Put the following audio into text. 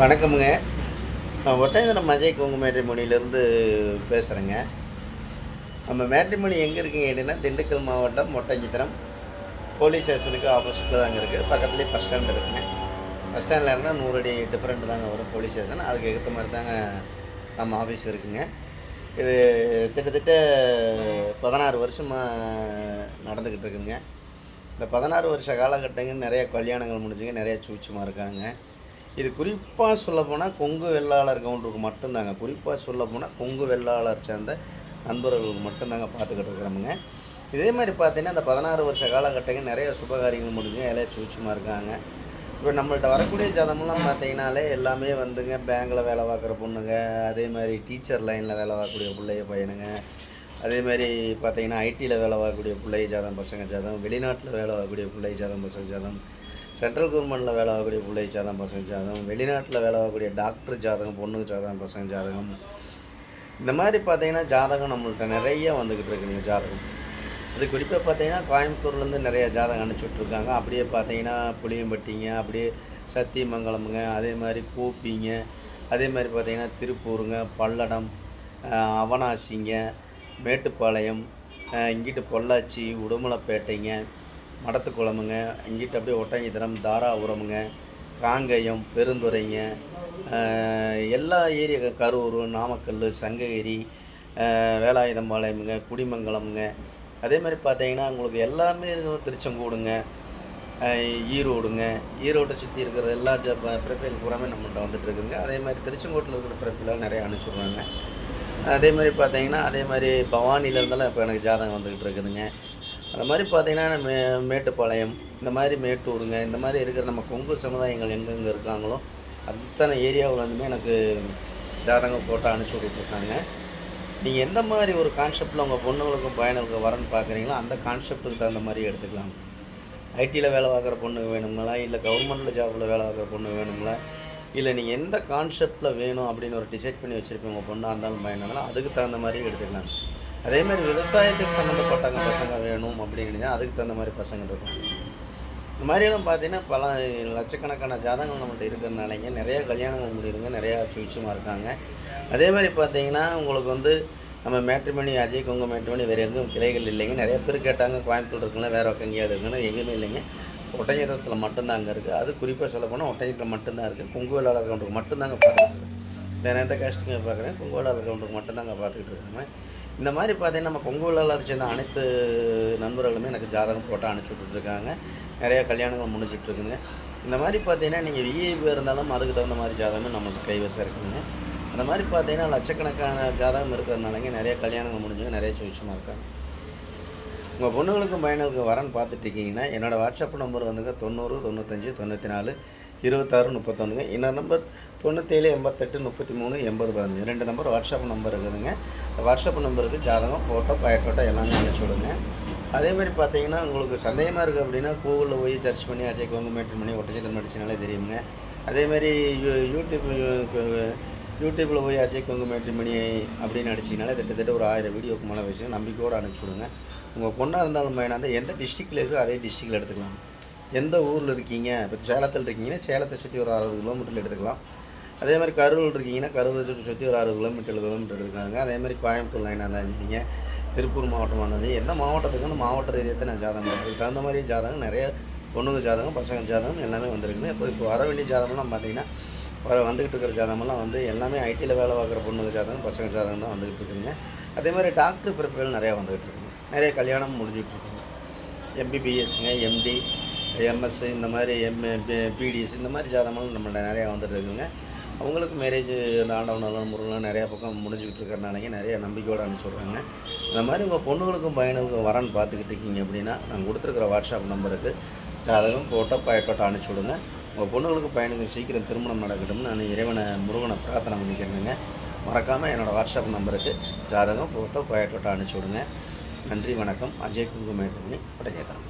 வணக்கமுங்க. நான் ஒட்டயந்திரம் மஜய் குங்கு மேட்ரிமொழியிலேருந்து பேசுகிறேங்க நம்ம மேட்ரிமொழி எங்கே இருக்குங்க அப்படின்னா திண்டுக்கல் மாவட்டம் ஒட்டஞ்சித்திரம் போலீஸ் ஸ்டேஷனுக்கு ஆப்போசிட்டில் தாங்க இருக்குது பக்கத்துலேயே பஸ் ஸ்டாண்ட் இருக்குங்க. பஸ் ஸ்டாண்டில் இருந்தால் நூறு அடி டிஃப்ரெண்ட் தாங்க வரும் போலீஸ் ஸ்டேஷன். அதுக்கு ஏற்ற மாதிரி தாங்க நம்ம ஆஃபீஸ் இருக்குங்க. இது கிட்டத்தட்ட பதினாறு வருஷமாக நடந்துக்கிட்டு இருக்குங்க. இந்த பதினாறு வருஷ காலகட்டங்கள் நிறைய கல்யாணங்கள் முடிஞ்சுங்க. நிறைய சூட்சமாக இருக்காங்க. இது குறிப்பாக சொல்லப்போனால் கொங்கு வெள்ளாளர் கவுண்டருக்கு மட்டும்தாங்க. குறிப்பாக சொல்லப்போனால் கொங்கு வெள்ளாளர் சேர்ந்த நண்பர்களுக்கு மட்டும்தாங்க பார்த்துக்கிட்டு இருக்கிறோமுங்க. இதே மாதிரி பார்த்தீங்கன்னா அந்த பதினாறு வருஷ காலகட்டங்கள் நிறைய சுபகாரியங்கள் முடிஞ்சுங்க நிறைய சூட்சமாக இருக்காங்க. இப்போ நம்மள்ட்ட வரக்கூடிய ஜாதமெல்லாம் பார்த்தீங்கனாலே எல்லாமே வந்துங்க பேங்கில் வேலை பார்க்குற பொண்ணுங்க அதே மாதிரி டீச்சர் லைனில் வேலை பார்க்கக்கூடிய பிள்ளைய பையனுங்க அதே மாதிரி பார்த்தீங்கன்னா ஐடியில் வேலை பார்க்கக்கூடிய பிள்ளை ஜாதம் பசங்க ஜாதம் வெளிநாட்டில் வேலை பார்க்கக்கூடிய பிள்ளை ஜாதம் பசங்க ஜாதம் சென்ட்ரல் கவர்மெண்ட்டில் வேலை ஆகக்கூடிய பிள்ளை ஜாதகம் பசங்க ஜாதகம் வெளிநாட்டில் வேலை ஆகக்கூடிய டாக்டர் ஜாதகம் பொண்ணு ஜாதகம் பசங்க ஜாதகம். இந்த மாதிரி பார்த்தீங்கன்னா ஜாதகம் நம்மள்கிட்ட நிறைய வந்துக்கிட்டு இருக்குங்க ஜாதகம். அது குறிப்பாக பார்த்தீங்கன்னா கோயம்புத்தூர்லேருந்து நிறைய ஜாதகம் அனுப்பிச்சுட்ருக்காங்க அப்படியே பார்த்தீங்கன்னா புளியம்பட்டிங்க அப்படியே சத்தியமங்கலமுங்க அதே மாதிரி கூப்பிங்க அதே மாதிரி பார்த்தீங்கன்னா திருப்பூருங்க பல்லடம் அவனாசிங்க மேட்டுப்பாளையம் இங்கிட்டு பொள்ளாச்சி உடுமலைப்பேட்டைங்க மடத்துக்குளமுங்க இங்கிட்டு அப்படியே ஒட்டஞ்சித்திரம் தாராபுரமுங்க காங்கயம் பெருந்துறைங்க எல்லா ஏரியா கரூர் நாமக்கல் சங்ககிரி வேலாயுதம்பாளையமுங்க குடிமங்கலமுங்க. அதே மாதிரி பார்த்தீங்கன்னா உங்களுக்கு எல்லாமே இருக்கும் திருச்செங்கோடுங்க. ஈரோடுங்க. ஈரோட்டை சுற்றி இருக்கிற எல்லா ஜ ப்ரொஃபைல் பூராமே நம்மள்கிட்ட வந்துட்டு இருக்குங்க. அதே மாதிரி திருச்செங்கோட்டில் இருக்கிற ப்ரொஃபைலாம் நிறைய அனுப்பிச்சுடுறாங்க. அதே மாதிரி பார்த்தீங்கன்னா அதே மாதிரி பவானியில் இருந்தாலும் இப்போ எனக்கு ஜாதகம் வந்துக்கிட்டு இருக்குதுங்க. அந்த மாதிரி பார்த்தீங்கன்னா மே மேட்டுப்பாளையம் இந்த மாதிரி மேட்டூருங்க இந்த மாதிரி இருக்கிற நம்ம கொங்கு சமுதாயங்கள் எங்கெங்கே இருக்காங்களோ அத்தனை ஏரியாவிலேருந்துமே எனக்கு ஜாதகம் போட்டால் அனுப்பிச்சி விட்டுருக்காங்க நீங்கள் எந்த மாதிரி ஒரு கான்செப்டில் உங்கள் பொண்ணுங்களுக்கும் பையனுக்கும் வரன்னு பார்க்குறீங்களோ அந்த கான்செப்ட்டுக்கு தகுந்த மாதிரி எடுத்துக்கலாம். ஐடியில் வேலை பார்க்குற பொண்ணுங்க வேணுங்களா இல்லை கவர்மெண்ட்டில் ஜாபில் வேலை பார்க்குற பொண்ணு வேணுங்களா இல்லை நீங்கள் எந்த கான்செப்டில் வேணும் அப்படின்னு ஒரு டிசைட் பண்ணி வச்சுருப்பீங்க உங்கள் பொண்ணாக இருந்தாலும் பையனாக இருந்தாலும் அதுக்கு தகுந்த மாதிரி எடுத்துக்கலாம். அதே மாதிரி விவசாயத்துக்கு சம்மந்தப்பட்டவங்க பசங்க வேணும் அப்படின்னா அதுக்கு தகுந்த மாதிரி பசங்க இருக்காங்க. இந்த மாதிரியெல்லாம் பார்த்தீங்கன்னா பல லட்சக்கணக்கான ஜாதகங்கள் நம்மள்ட்ட இருக்கிறனாலங்க நிறைய கல்யாணங்கள் முடியுதுங்க நிறையா சுவிச்சமாக இருக்காங்க. அதே மாதிரி பார்த்தீங்கன்னா உங்களுக்கு வந்து நம்ம மேட்ரிமணி அஜய் கொங்க மேட்ரிமணி வேறு எங்கேயும் கிளைகள் இல்லைங்க. நிறைய பேர் கேட்டாங்க கோயம்புத்தூர் இருக்குங்களா வேறு எங்கேயா இருக்குன்னு எங்கேயுமே இல்லைங்க. ஒட்டஞ்சத்திரத்தில் மட்டும்தான் அங்கே இருக்குது அது குறிப்பாக சொல்ல போனால் ஒட்டஞ்சத்தில் மட்டும்தான் இருக்குது கொங்கு வேளாளர் கவுண்டருக்கு மட்டும்தாங்க பார்த்துக்கிட்டு வேறு எந்த கேஸ்ட்டுங்க பார்க்குறேன் கொங்கு வேளாளர் கவுண்டருக்கு மட்டும்தாங்க பார்த்துக்கிட்டு இருக்காங்க இந்த மாதிரி பார்த்தீங்கன்னா நம்ம கொங்கு சேர்ந்த அனைத்து நண்பர்களுமே எனக்கு ஜாதகம் போட்டு அனுப்பிச்சி விட்டுட்ருக்காங்க. நிறையா கல்யாணங்கள் முடிஞ்சிட்ருக்குங்க. இந்த மாதிரி பார்த்தீங்கன்னா நீங்கள் விஐபி இருந்தாலும் அதுக்கு தகுந்த மாதிரி ஜாதகமே நம்மளுக்கு கைவசம் இருக்குங்க. அந்த மாதிரி பார்த்தீங்கன்னா லட்சக்கணக்கான ஜாதகம் இருக்கிறதுனாலங்க நிறைய கல்யாணங்கள் முடிஞ்சுங்க நிறைய சுவிட்சமாக இருக்காங்க. உங்கள் பொண்ணுங்களுக்கும் பையனுக்கும் வரன்னு பார்த்துட்டு இருக்கீங்கன்னா என்னோடய வாட்ஸ்அப் நம்பர் வந்துங்க தொண்ணூறு தொண்ணூத்தஞ்சு தொண்ணூற்றி நாலு இருபத்தாறு முப்பத்தொன்றுங்க இன்னொரு நம்பர் தொண்ணூற்றேழு எண்பத்தெட்டு முப்பத்தி மூணு எண்பது பதினஞ்சு. ரெண்டு நம்பர் வாட்ஸ்அப் நம்பர் இருக்குதுங்க. அந்த வாட்ஸ்அப் நம்பருக்கு ஜாதகம் ஃபோட்டோ பயட்டோட்டோ எல்லாமே அனுப்பிச்சி விடுங்க அதே மாதிரி பார்த்தீங்கன்னா உங்களுக்கு சந்தேகமாக இருக்குது அப்படின்னா கூகுளில் போய் சர்ச் பண்ணி அஜய் குங்குமேட்டன் மேட்ரு பண்ணி ஒட்டச்சத்திரம் அடிச்சினாலே தெரியுங்க. அதேமாதிரி யூ யூடியூப் யூடியூப்பில் போய் அஜய் கொங்கு மேட்ரிமணி அப்படின்னு அடிச்சிங்கனாலே கிட்டத்தட்ட ஒரு ஆயிரம் வீடியோக்கு மேலே வச்சு நம்பிக்கையோடு அனுப்பிச்சி விடுங்க. உங்கள் பொண்ணாக இருந்தாலும் பையனாக இருந்தால் எந்த டிஸ்ட்ரிக்டில் இருக்கோ அதே டிஸ்ட்ரிக்டில் எடுத்துக்கலாம். எந்த ஊரில் இருக்கீங்க? இப்போ சேலத்தில் இருக்கீங்கன்னா சேலத்தை சுற்றி ஒரு அறுபது கிலோமீட்டரில் எடுத்துக்கலாம். அதே மாதிரி கரூர் இருக்கீங்கன்னா கரூரை சுற்றி சுற்றி ஒரு அறுபது கிலோமீட்டர் எழுபது கிலோமீட்டர் எடுத்துக்காங்க அதே மாதிரி கோயம்புத்தூர் லைனாக இருந்தாலும் சரிங்க திருப்பூர் மாவட்டமாக இருந்தாலும் எந்த மாவட்டத்துக்கு அந்த மாவட்ட ரீதியத்தை நான் ஜாதகம் அதுக்கு தகுந்த மாதிரி ஜாதகம் நிறைய பொண்ணுங்க ஜாதகம் பசங்க ஜாதகம் எல்லாமே வந்திருக்குங்க. இப்போ இப்போ வர வேண்டிய ஜாதகம்லாம் பார்த்தீங்கன்னா வர வந்துக்கிட்டு இருக்கிற ஜாதகமெல்லாம் வந்து எல்லாமே ஐடியில் வேலை பார்க்குற பொண்ணுங்க ஜாதகம் பசங்க ஜாதகம் தான் வந்துக்கிட்டு இருக்குங்க அதே மாதிரி டாக்டர் பிறப்புகள் நிறையா வந்துக்கிட்டு இருக்குங்க நிறைய கல்யாணம் முடிஞ்சிட்டு எம்பிபிஎஸ்ங்க எம்டி எம்எஸ் இந்த மாதிரி எம் பிடிஎஸ் இந்த மாதிரி ஜாதகமெல்லாம் நம்மள்ட்ட நிறையா வந்துட்டு இருக்குங்க அவங்களுக்கு மேரேஜ் இந்த ஆண்டவன் நலன் நிறையா பக்கம் முடிஞ்சுக்கிட்டு இருக்கிறனாலங்க நிறைய நம்பிக்கையோடு அனுப்பிச்சி விட்றாங்க. இந்த மாதிரி உங்கள் பொண்ணுங்களுக்கும் பையனுக்கும் வரன்னு பார்த்துக்கிட்டு இருக்கீங்க அப்படின்னா நாங்கள் கொடுத்துருக்குற வாட்ஸ்அப் நம்பருக்கு ஜாதகம் ஃபோட்டோ பயட்டோட்டோ அனுப்பிச்சி விடுங்க. உங்கள் பொண்ணுங்களுக்கு பையனுக்கு சீக்கிரம் திருமணம் நடக்கட்டும்னு நான் இறைவனை முருகனை பிரார்த்தனை பண்ணிக்கிறேங்க மறக்காமல் என்னோடய வாட்ஸ்அப் நம்பருக்கு ஜாதகம் ஃபோட்டோ பயட்டோட்டோ அனுப்பிச்சி விடுங்க. நன்றி வணக்கம். அஜய் குங்குமேட்ரினி படைக்கேத்தனம்